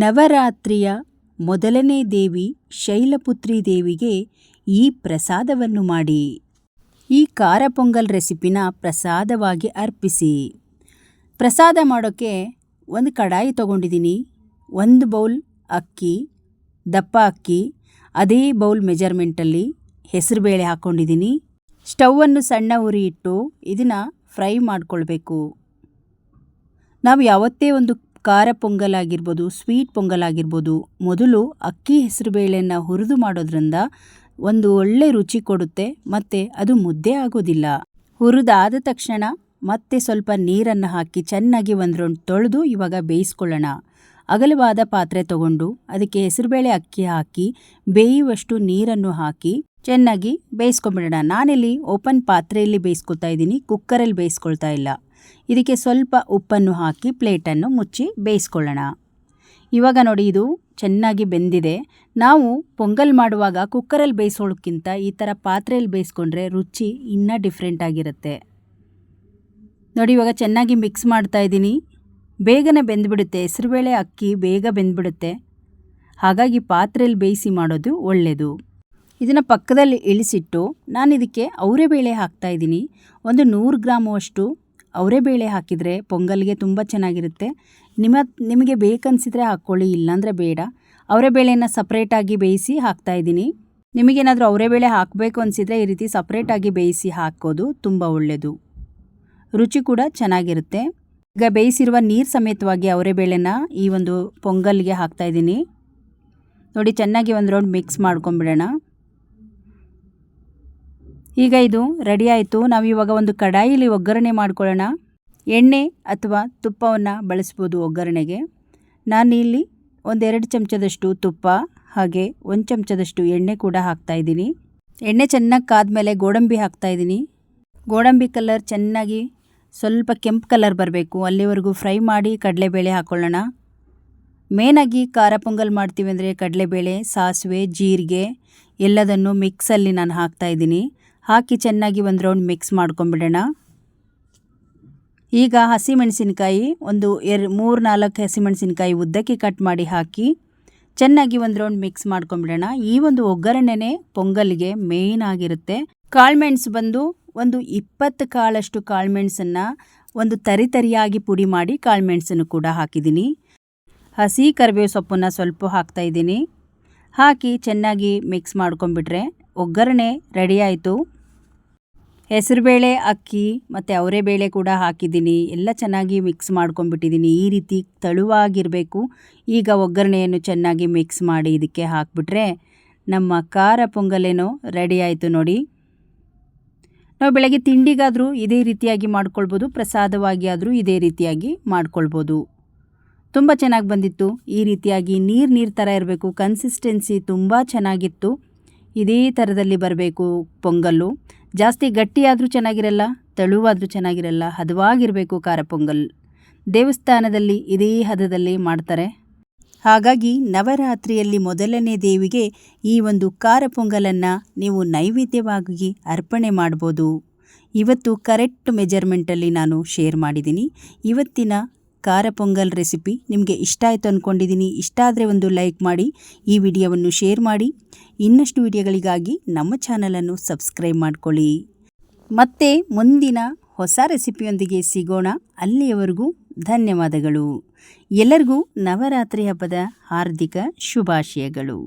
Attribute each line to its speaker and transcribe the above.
Speaker 1: ನವರಾತ್ರಿಯ ಮೊದಲನೇ ದೇವಿ ಶೈಲಪುತ್ರಿ ದೇವಿಗೆ ಈ ಪ್ರಸಾದವನ್ನು ಮಾಡಿ. ಈ ಖಾರ ಪೊಂಗಲ್ ರೆಸಿಪಿನ ಪ್ರಸಾದವಾಗಿ ಅರ್ಪಿಸಿ. ಪ್ರಸಾದ ಮಾಡೋಕ್ಕೆ ಒಂದು ಕಡಾಯಿ ತೊಗೊಂಡಿದ್ದೀನಿ, ಒಂದು ಬೌಲ್ ಅಕ್ಕಿ, ದಪ್ಪ ಅಕ್ಕಿ, ಅದೇ ಬೌಲ್ ಮೆಜರ್ಮೆಂಟಲ್ಲಿ ಹೆಸರುಬೇಳೆ ಹಾಕ್ಕೊಂಡಿದ್ದೀನಿ ಸ್ಟವನ್ನು ಸಣ್ಣ ಉರಿ ಇಟ್ಟು ಇದನ್ನು ಫ್ರೈ ಮಾಡಿಕೊಳ್ಬೇಕು. ನಾವು ಯಾವತ್ತೇ ಒಂದು ಖಾರ ಪೊಂಗಲ್ ಆಗಿರ್ಬೋದು ಸ್ವೀಟ್ ಪೊಂಗಲ್ ಆಗಿರ್ಬೋದು ಮೊದಲು ಅಕ್ಕಿ ಹೆಸರುಬೇಳೆಯನ್ನು ಹುರಿದು ಮಾಡೋದ್ರಿಂದ ಒಂದು ಒಳ್ಳೆ ರುಚಿ ಕೊಡುತ್ತೆ, ಮತ್ತು ಅದು ಮುದ್ದೆ ಆಗೋದಿಲ್ಲ. ಹುರಿದಾದ ತಕ್ಷಣ ಮತ್ತೆ ಸ್ವಲ್ಪ ನೀರನ್ನು ಹಾಕಿ ಚೆನ್ನಾಗಿ ಒಂದು ರೌಂಡ್ ತೊಳೆದು ಇವಾಗ ಬೇಯಿಸ್ಕೊಳ್ಳೋಣ. ಅಗಲವಾದ ಪಾತ್ರೆ ತಗೊಂಡು ಅದಕ್ಕೆ ಹೆಸರುಬೇಳೆ ಅಕ್ಕಿ ಹಾಕಿ, ಬೇಯುವಷ್ಟು ನೀರನ್ನು ಹಾಕಿ ಚೆನ್ನಾಗಿ ಬೇಯಿಸ್ಕೊಂಬಿಡೋಣ ನಾನಿಲ್ಲಿ ಓಪನ್ ಪಾತ್ರೆಯಲ್ಲಿ ಬೇಯಿಸ್ಕೊತಾ ಇದ್ದೀನಿ ಕುಕ್ಕರಲ್ಲಿ ಬೇಯಿಸ್ಕೊಳ್ತಾ ಇಲ್ಲ. ಇದಕ್ಕೆ ಸ್ವಲ್ಪ ಉಪ್ಪನ್ನು ಹಾಕಿ ಪ್ಲೇಟನ್ನು ಮುಚ್ಚಿ ಬೇಯಿಸ್ಕೊಳ್ಳೋಣ. ಇವಾಗ ನೋಡಿ ಇದು ಚೆನ್ನಾಗಿ ಬೆಂದಿದೆ. ನಾವು ಪೊಂಗಲ್ ಮಾಡುವಾಗ ಕುಕ್ಕರಲ್ಲಿ ಬೇಯಿಸೋಳಕ್ಕಿಂತ ಈ ಥರ ಪಾತ್ರೆಯಲ್ಲಿ ಬೇಯಿಸ್ಕೊಂಡ್ರೆ ರುಚಿ ಇನ್ನೂ ಡಿಫ್ರೆಂಟ್ ಆಗಿರುತ್ತೆ. ನೋಡಿ ಇವಾಗ ಚೆನ್ನಾಗಿ ಮಿಕ್ಸ್ ಮಾಡ್ತಾ ಇದ್ದೀನಿ. ಬೇಗನೆ ಬೆಂದ್ಬಿಡುತ್ತೆ. ಹೆಸರುಬೇಳೆ ಅಕ್ಕಿ ಬೇಗ ಬೆಂದ್ಬಿಡುತ್ತೆ. ಹಾಗಾಗಿ ಪಾತ್ರೆಯಲ್ಲಿ ಬೇಯಿಸಿ ಮಾಡೋದು ಒಳ್ಳೆಯದು ಇದನ್ನು ಪಕ್ಕದಲ್ಲಿ ಇಳಿಸಿಟ್ಟು ನಾನು ಇದಕ್ಕೆ ಅವರೆಬೇಳೆ ಹಾಕ್ತಾಯಿದ್ದೀನಿ ಒಂದು ನೂರು ಗ್ರಾಮುವಷ್ಟು ಅವರೆಬೇಳೆ ಹಾಕಿದರೆ ಪೊಂಗಲ್ಗೆ ತುಂಬ ಚೆನ್ನಾಗಿರುತ್ತೆ. ನಿಮ್ಮ, ನಿಮಗೆ ಬೇಕನ್ಸಿದ್ರೆ ಹಾಕ್ಕೊಳ್ಳಿ, ಇಲ್ಲಾಂದರೆ ಬೇಡ. ಅವರೆಬೇಳೆನ ಸಪ್ರೇಟಾಗಿ ಬೇಯಿಸಿ ಹಾಕ್ತಾಯಿದ್ದೀನಿ ನಿಮಗೇನಾದರೂ ಅವರೆಬೇಳೆ ಹಾಕಬೇಕು ಅನಿಸಿದರೆ ಈ ರೀತಿ ಸಪ್ರೇಟಾಗಿ ಬೇಯಿಸಿ ಹಾಕೋದು ತುಂಬ ಒಳ್ಳೆಯದು ರುಚಿ ಕೂಡ ಚೆನ್ನಾಗಿರುತ್ತೆ. ಈಗ ಬೇಯಿಸಿರುವ ನೀರು ಸಮೇತವಾಗಿ ಅವರೆಬೇಳೆನ ಈ ಒಂದು ಪೊಂಗಲ್ಗೆ ಹಾಕ್ತಾಯಿದ್ದೀನಿ ನೋಡಿ, ಚೆನ್ನಾಗಿ ಒಂದು ರೌಂಡ್ ಮಿಕ್ಸ್ ಮಾಡ್ಕೊಂಬಿಡೋಣ. ಈಗ ಇದು ರೆಡಿ ಆಯಿತು. ನಾವು ಇವಾಗ ಒಂದು ಕಡಾಯಿಲಿ ಒಗ್ಗರಣೆ ಮಾಡ್ಕೊಳ್ಳೋಣ. ಎಣ್ಣೆ ಅಥವಾ ತುಪ್ಪವನ್ನು ಬಳಸ್ಬೋದು ಒಗ್ಗರಣೆಗೆ. ನಾನು ಇಲ್ಲಿ ಒಂದೆರಡು ಚಮಚದಷ್ಟು ತುಪ್ಪ, ಹಾಗೆ ಒಂದು ಚಮಚದಷ್ಟು ಎಣ್ಣೆ ಕೂಡ ಹಾಕ್ತಾಯಿದ್ದೀನಿ ಎಣ್ಣೆ ಚೆನ್ನಾಗಿ ಕಾದ್ಮೇಲೆ ಗೋಡಂಬಿ ಹಾಕ್ತಾಯಿದ್ದೀನಿ ಗೋಡಂಬಿ ಕಲರ್ ಚೆನ್ನಾಗಿ ಸ್ವಲ್ಪ ಕೆಂಪು ಕಲರ್ ಬರಬೇಕು. ಅಲ್ಲಿವರೆಗೂ ಫ್ರೈ ಮಾಡಿ ಕಡಲೆಬೇಳೆ ಹಾಕ್ಕೊಳ್ಳೋಣ ಮೇನಾಗಿ ಖಾರ ಪೊಂಗಲ್ ಮಾಡ್ತೀವಿ ಅಂದರೆ ಕಡಲೆಬೇಳೆ, ಸಾಸಿವೆ, ಜೀರಿಗೆ ಎಲ್ಲದನ್ನು ಮಿಕ್ಸಲ್ಲಿ ನಾನು ಹಾಕ್ತಾಯಿದ್ದೀನಿ ಹಾಕಿ ಚೆನ್ನಾಗಿ ಒಂದು ರೌಂಡ್ ಮಿಕ್ಸ್ ಮಾಡ್ಕೊಂಬಿಡೋಣ. ಈಗ ಹಸಿಮೆಣಸಿನಕಾಯಿ ಒಂದು ಎರ್, ಮೂರು, ನಾಲ್ಕು ಹಸಿಮೆಣಸಿನಕಾಯಿ ಉದ್ದಕ್ಕೆ ಕಟ್ ಮಾಡಿ ಹಾಕಿ ಚೆನ್ನಾಗಿ ಒಂದು ರೌಂಡ್ ಮಿಕ್ಸ್ ಮಾಡ್ಕೊಂಬಿಡೋಣ. ಈ ಒಂದು ಒಗ್ಗರಣೆನೇ ಪೊಂಗಲ್ಗೆ ಮೇಯ್ನ್ ಆಗಿರುತ್ತೆ. ಕಾಳುಮೆಣಸು ಬಂದು ಒಂದು ಇಪ್ಪತ್ತು ಕಾಳಷ್ಟು ಕಾಳುಮೆಣಸನ್ನು ಒಂದು ತರಿ ತರಿಯಾಗಿ ಪುಡಿ ಮಾಡಿ ಕಾಳುಮೆಣಸನ್ನು ಕೂಡ ಹಾಕಿದ್ದೀನಿ. ಹಸಿ ಕರಿಬೇವು ಸೊಪ್ಪನ್ನು ಸ್ವಲ್ಪ ಹಾಕ್ತಾಯಿದ್ದೀನಿ ಹಾಕಿ ಚೆನ್ನಾಗಿ ಮಿಕ್ಸ್ ಮಾಡ್ಕೊಂಬಿಟ್ರೆ ಒಗ್ಗರಣೆ ರೆಡಿ ಆಯಿತು. ಹೆಸರುಬೇಳೆ, ಅಕ್ಕಿ ಮತ್ತು ಅವರೆಬೇಳೆ ಕೂಡ ಹಾಕಿದ್ದೀನಿ. ಎಲ್ಲ ಚೆನ್ನಾಗಿ ಮಿಕ್ಸ್ ಮಾಡ್ಕೊಂಬಿಟ್ಟಿದ್ದೀನಿ ಈ ರೀತಿ ತಳುವಾಗಿರಬೇಕು. ಈಗ ಒಗ್ಗರಣೆಯನ್ನು ಚೆನ್ನಾಗಿ ಮಿಕ್ಸ್ ಮಾಡಿ ಇದಕ್ಕೆ ಹಾಕಿಬಿಟ್ರೆ ನಮ್ಮ ಖಾರ ಪೊಂಗಲೇನೋ ರೆಡಿ ಆಯಿತು ನೋಡಿ. ನಾವು ಬೆಳಗ್ಗೆ ತಿಂಡಿಗಾದರೂ ಇದೇ ರೀತಿಯಾಗಿ ಮಾಡ್ಕೊಳ್ಬೋದು. ಪ್ರಸಾದವಾಗಿ ಆದರೂ ಇದೇ ರೀತಿಯಾಗಿ ಮಾಡ್ಕೊಳ್ಬೋದು. ತುಂಬ ಚೆನ್ನಾಗಿ ಬಂದಿತ್ತು. ಈ ರೀತಿಯಾಗಿ ನೀರು ನೀರು ಥರ ಇರಬೇಕು. ಕನ್ಸಿಸ್ಟೆನ್ಸಿ ತುಂಬ ಚೆನ್ನಾಗಿತ್ತು. ಇದೇ ಥರದಲ್ಲಿ ಬರಬೇಕು ಪೊಂಗಲ್ಲು. ಜಾಸ್ತಿ ಗಟ್ಟಿಯಾದರೂ ಚೆನ್ನಾಗಿರಲ್ಲ, ತೆಳುವಾದರೂ ಚೆನ್ನಾಗಿರಲ್ಲ, ಹದವಾಗಿರಬೇಕು ಖಾರ ಪೊಂಗಲ್. ದೇವಸ್ಥಾನದಲ್ಲಿ ಇದೇ ಹದದಲ್ಲಿ ಮಾಡ್ತಾರೆ. ಹಾಗಾಗಿ ನವರಾತ್ರಿಯಲ್ಲಿ ಮೊದಲನೇ ದೇವಿಗೆ ಈ ಒಂದು ಖಾರ ಪೊಂಗಲನ್ನು ನೀವು ನೈವೇದ್ಯವಾಗಿ ಅರ್ಪಣೆ ಮಾಡ್ಬೋದು. ಇವತ್ತು ಕರೆಕ್ಟ್ ಮೆಜರ್ಮೆಂಟಲ್ಲಿ ನಾನು ಶೇರ್ ಮಾಡಿದ್ದೀನಿ. ಇವತ್ತಿನ ಖಾರ ಪೊಂಗಲ್ ರೆಸಿಪಿ ನಿಮಗೆ ಇಷ್ಟ ಆಯಿತು ಅಂದ್ಕೊಂಡಿದ್ದೀನಿ ಇಷ್ಟ ಆದರೆ ಒಂದು ಲೈಕ್ ಮಾಡಿ, ಈ ವಿಡಿಯೋವನ್ನು ಶೇರ್ ಮಾಡಿ. ಇನ್ನಷ್ಟು ವಿಡಿಯೋಗಳಿಗಾಗಿ ನಮ್ಮ ಚಾನಲನ್ನು ಸಬ್ಸ್ಕ್ರೈಬ್ ಮಾಡಿಕೊಳ್ಳಿ. ಮತ್ತೆ ಮುಂದಿನ ಹೊಸ ರೆಸಿಪಿಯೊಂದಿಗೆ ಸಿಗೋಣ. ಅಲ್ಲಿಯವರೆಗೂ ಧನ್ಯವಾದಗಳು. ಎಲ್ಲರಿಗೂ ನವರಾತ್ರಿ ಹಬ್ಬದ ಹಾರ್ದಿಕ ಶುಭಾಶಯಗಳು.